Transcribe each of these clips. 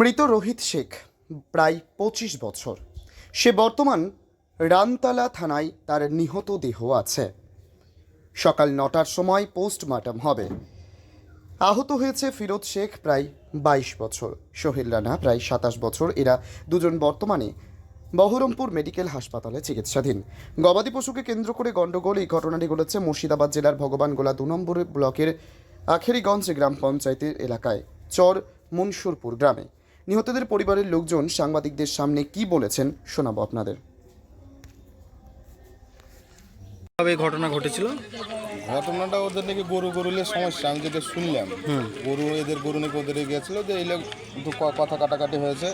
মৃত রোহিত শেখ, প্রায় পঁচিশ বছর। সে বর্তমান রানতলা থানায় তার নিহত দেহ আছে। সকাল নটার সময় পোস্টমর্টম হবে। আহত হয়েছে ফিরোজ শেখ, প্রায় বাইশ বছর। সোহেল রানা, প্রায় সাতাশ বছর। এরা দুজন বর্তমানে বহরমপুর মেডিকেল হাসপাতালে চিকিৎসাধীন। গবাদি পশুকে কেন্দ্র করে গণ্ডগোল, এই ঘটনাটি ঘটেছে মুর্শিদাবাদ জেলার ভগবানগোলা দু নম্বর ব্লকের আখেরিগঞ্জ গ্রাম পঞ্চায়েতের এলাকায়, চর মুনসুরপুর গ্রামে। নিহতদের পরিবারের লোকজন সাংবাদিকদের সামনে কি বলেছেন শোনাবো আপনাদের। এই ঘটনা ঘটেছিল? ঘটনাটা ওদের নাকি গরু গরুলের সমস্যা আমি যেটা শুনলাম। গরু এদের গরু নাকি ওদের গেছিল যে এই কথা কাটাকাটি হয়েছে।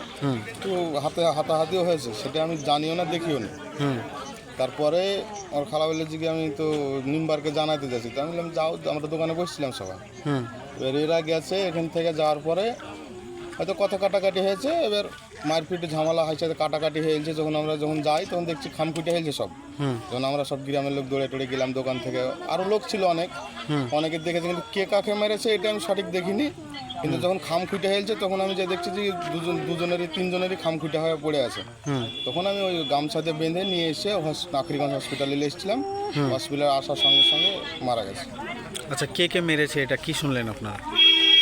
তো হাতে হাতাহাতিও হয়েছে সেটা আমি জানিও না দেখিও না। হুম। তারপরে আমার খালা বলে যে আমি তো নিম্বারকে জানাতে যাচ্ছি তো আমি বললাম যাও আমরা দোকানে বসছিলাম সবাই। হুম। এবার এরা গেছে এখান থেকে যাওয়ার পরে হয়তো কথা কাটাকাটি হয়েছে এবার মারপিটে ঝামেলা হয়েছে কাটাকাটি হয়েছে যখন আমরা যখন যাই তখন দেখছি খামকুটে হয়েছে সব। হুম। যখন আমরা সব গ্রামের লোক দৌড়ে টড়ে গেলাম দোকান থেকে আরও লোক ছিল অনেক। অনেকে দেখেছে কিন্তু কে কাকে মেরেছে এটা আমি সঠিক দেখিনি। কিন্তু যখন খাম খুঁটে হয়েছে তখন আমি যে দেখছি যে দুজন দুজনেরই তিনজনেরই খাম খুঁটে হয়ে পড়ে আছে। তখন আমি ওই গামছাতে বেঁধে নিয়ে এসে নাকরিগঞ্জ হসপিটালে নিয়ে এসেছিলাম। হসপিটালে আসার সঙ্গে সঙ্গে মারা গেছে। আচ্ছা কে কে মেরেছে এটা কি শুনলেন আপনারা?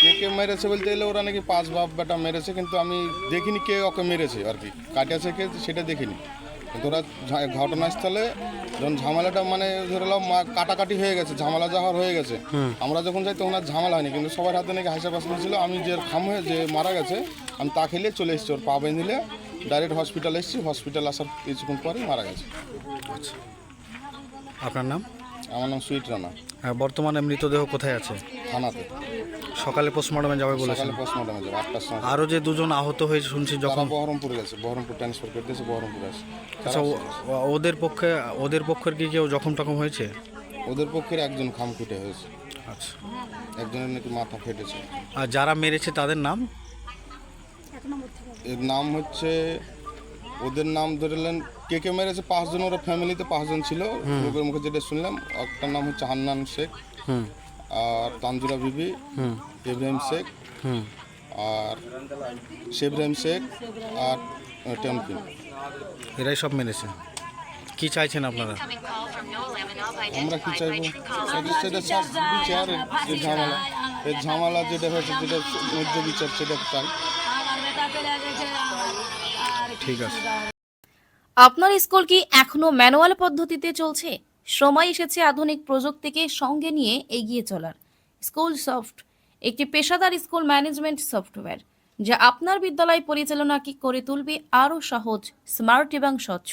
কে কে মেরেছে বলতে গেলে ওরা নাকি পাঁচ বাপ বেটা মেরেছে কিন্তু আমি দেখিনি কে ওকে মেরেছে আর কি। কাটিয়েছে কে সেটা দেখিনি। কিন্তু ওরা ঘটনাস্থলে যখন ঝামেলাটা মানে ধরে নাও কাটাকাটি হয়ে গেছে ঝামেলা যাওয়ার হয়ে গেছে আমরা যখন যাই তখন আর ঝামেলা হয়নি কিন্তু সবার হাতে নাকি হাসা পাশা ছিল। আমি যে খাম হয়ে যে মারা গেছে আমি তা খেলে চলে এসেছি ওর পা বেঁধে ডাইরেক্ট হসপিটাল এসেছি। হসপিটাল আসার কিছুক্ষণ পরে মারা গেছে। আপনার নাম? আমার নাম সুইট রানা। হ্যাঁ বর্তমানে মৃতদেহ কোথায় আছে? থানাতে। সকালে পোস্টমর্টমে যাবে বলেছেন। সকালে পোস্টমর্টমে যাবে আটটার সময়। আরও যে দুজন আহত হয়েছে শুনছি তারা যখন বহরমপুর গেছে বহরমপুর ট্রান্সফার করতেছে বহরমপুর আছে আচ্ছা ও- ওদের পক্ষে ওদের পক্ষের কি কেউ জখম টখম হয়েছে? ওদের পক্ষের একজন খাম ফুটে হয়েছে। আচ্ছা। একজনের নাকি মাথা ফেটেছে। আর যারা মেরেছে তাদের নাম? এর নাম হচ্ছে ওদের নাম ধরলেন কে কে মেরেছে পাঁচজন ওরা ফ্যামিলিতে পাঁচজন ছিল। লোকের মুখে যেটা শুনলাম একটার নাম হচ্ছে হান্নান শেখ হুম। আর তানজুরা বিবি হুম। ইব্রাহিম শেখ হুম। আর শেবরাহিম শেখ আর টেমকিন এরাই সব মেরেছে। কি চাইছেন আপনারা? আমরা কি চাইব? সেটা সব বিচার ঝামেলা। এর ঝামেলা যেটা হয়েছে যেটা ন্যায্য বিচার সেটা চাই। ঠিক আছে। আপনার স্কুল কি এখনও ম্যানুয়াল পদ্ধতিতে চলছে? সময় এসেছে আধুনিক প্রযুক্তিকে সঙ্গে নিয়ে এগিয়ে চলার। স্কুল সফট, একটি পেশাদার স্কুল ম্যানেজমেন্ট সফটওয়্যার, যা আপনার বিদ্যালয় পরিচালনাকে করে তুলবে আরও সহজ, স্মার্ট এবং স্বচ্ছ।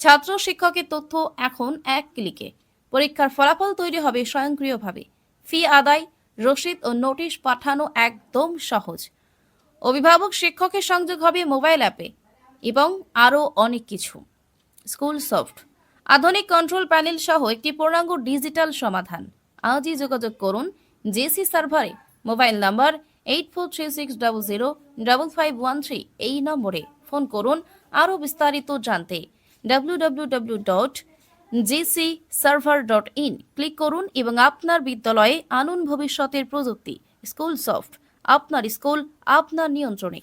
ছাত্র শিক্ষকের তথ্য এখন এক ক্লিকে। পরীক্ষার ফলাফল তৈরি হবে স্বয়ংক্রিয়ভাবে। ফি আদায়, রসিদ ও নোটিশ পাঠানো একদম সহজ। অভিভাবক শিক্ষকের সংযোগ হবে মোবাইল অ্যাপে। এবং আরও অনেক কিছু। School soft. আধুনিক কন্ট্রোল প্যানেল সহ একটি পূর্ণাঙ্গ ডিজিটাল সমাধান। আজই যোগাযোগ করুন জেসি সার্ভারে। Mobile number eight four three six double zero double five one three এই নম্বরে ফোন করুন। আরও বিস্তারিত জানতে W W W dot GC server dot in click করুন এবং আপনার বিদ্যালয়ে আনুন ভবিষ্যতের প্রযুক্তি। School soft. আপনার স্কুল, আপনার নিয়ন্ত্রণে।